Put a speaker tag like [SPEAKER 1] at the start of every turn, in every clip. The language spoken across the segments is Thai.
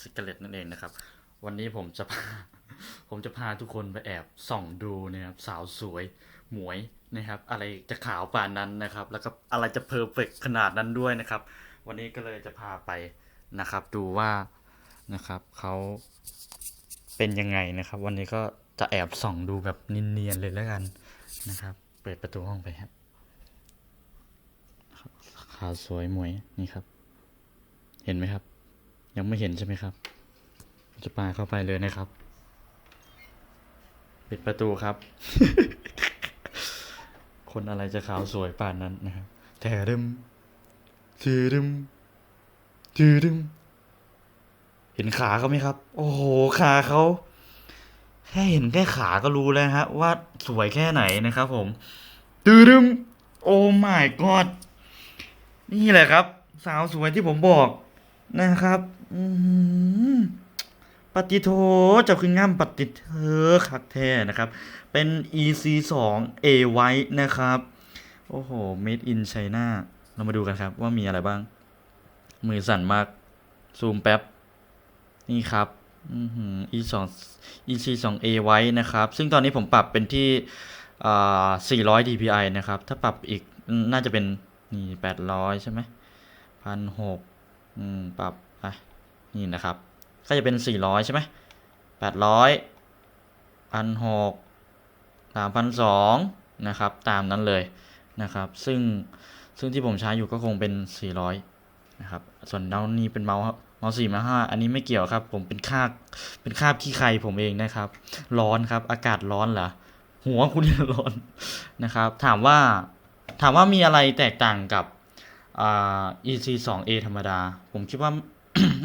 [SPEAKER 1] สกเลตนั่นเองนะครับ วันนี้ผมจะพาผมจะพาทุกคนไปแอบส่องดูนะครับสาวสวยหมวยนะครับ อะไรจะขาวป่านนั้นนะครับ แล้วก็อะไรจะเพอร์เฟกขนาดนั้นด้วยนะครับ วันนี้ก็เลยจะพาไปนะครับ ดูว่านะครับเขาเป็นยังไงนะครับ วันนี้ก็จะแอบส่องดูแบบเนียนๆเลยแล้วกันนะครับ เปิดประตูห้องไปครับขาวสวยหมวยนี่ครับ เห็นไหมครับ ยังไม่เห็นใช่ไหมครับ จะปาเข้าไปเลยนะครับ ปิดประตูครับ คนอะไรจะขาวสวยป่านนั้นนะครับแถรึมทีรึมทีรึมเห็นขาเขาไหมครับ โอ้โห ขาเขาแค่เห็นแค่ขาก็รู้แล้วฮะ ว่าสวยแค่ไหนนะครับผมตืรึมโอ้ my god นี่แหละครับ สาวสวยที่ผมบอก นะครับอืมปฏิโทจ้าคืองามปฏิเธอคักแท้นะครับ เป็น EC 2 A ไว้นะครับ โอ้โห made in China เรามาดูกันครับว่ามีอะไรบ้าง มือสั่นมาก ซูมแป๊บ นี่ครับอือหือ E 2 EC 2 A ไว้นะครับ ซึ่งตอนนี้ผมปรับเป็นที่อ่า400 dpi นะครับ ถ้าปรับอีกน่าจะเป็นนี่800 ใช่ไหมพันหก อืมปรับไปนี่นะครับ ก็จะเป็น 400 ใช่ไหม800พันหกสามพันสองนะครับ ตามนั้นเลยนะครับ ซึ่งซึ่งที่ผมใช้อยู่ก็คงเป็น 400 นะครับ ส่วนเมาส์นี้เป็นเมาส์เมาส์สี่มาห้าอันนี้ไม่เกี่ยวครับ ผมเป็นคาบเป็นคาบขี้ใครผมเองนะครับ ร้อนครับ อากาศร้อนเหรอหัวคุณร้อนนะครับ ถามว่าถามว่ามีอะไรแตกต่างกับ EC 2 A ธรรมดา ผมคิดว่า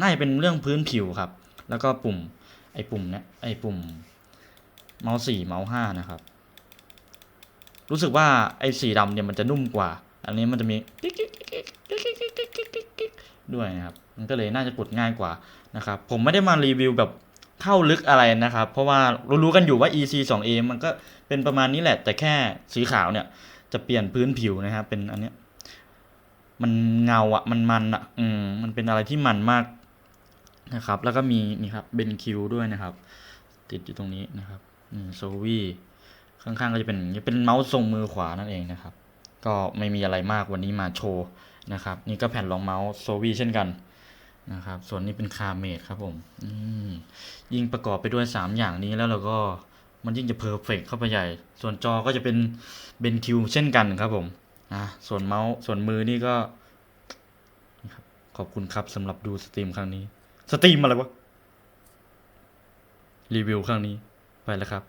[SPEAKER 1] น่าจะเป็นเรื่องพื้นผิวครับ แล้วก็ปุ่มไอปุ่มเนี่ยไอปุ่มเมาส์สี่เมาส์ห้านะครับ รู้สึกว่าไอสีดำเนี่ยมันจะนุ่มกว่า อันนี้มันจะมีด้วยนะครับ มันก็เลยน่าจะกดง่ายกว่านะครับ ผมไม่ได้มารีวิวแบบเข้าลึกอะไรนะครับ เพราะว่ารู้ๆกันอยู่ว่า EC 2 A มันก็เป็นประมาณนี้แหละ แต่แค่สีขาวเนี่ยจะเปลี่ยนพื้นผิวนะครับ เป็นอันเนี้ย มันเงาอะมันมันอะอืมมันเป็นอะไรที่มันมากนะครับ แล้วก็มีนี่ครับเบนคิวด้วยนะครับ ติดอยู่ตรงนี้นะครับอืมโซวี่ข้างๆก็จะเป็นนี้เป็นเมาส์ทรงมือขวานั่นเองนะครับ ก็ไม่มีอะไรมากวันนี้มาโชว์นะครับ นี่ก็แผ่นรองเมาส์โซวี่เช่นกันนะครับ ส่วนนี้เป็นคาเมดครับผมอืมยิ่งประกอบไปด้วย 3 อย่างนี้แล้วเราก็มันยิ่งจะเพอร์เฟกเข้าไปใหญ่ ส่วนจอก็จะเป็นเบนคิวเช่นกันครับผม อะส่วนเมาส์ส่วนมือนี่ก็ ขอบคุณครับสำหรับดูสตรีมครั้งนี้ สตรีมอะไรวะ รีวิวครั้งนี้ไปแล้วครับ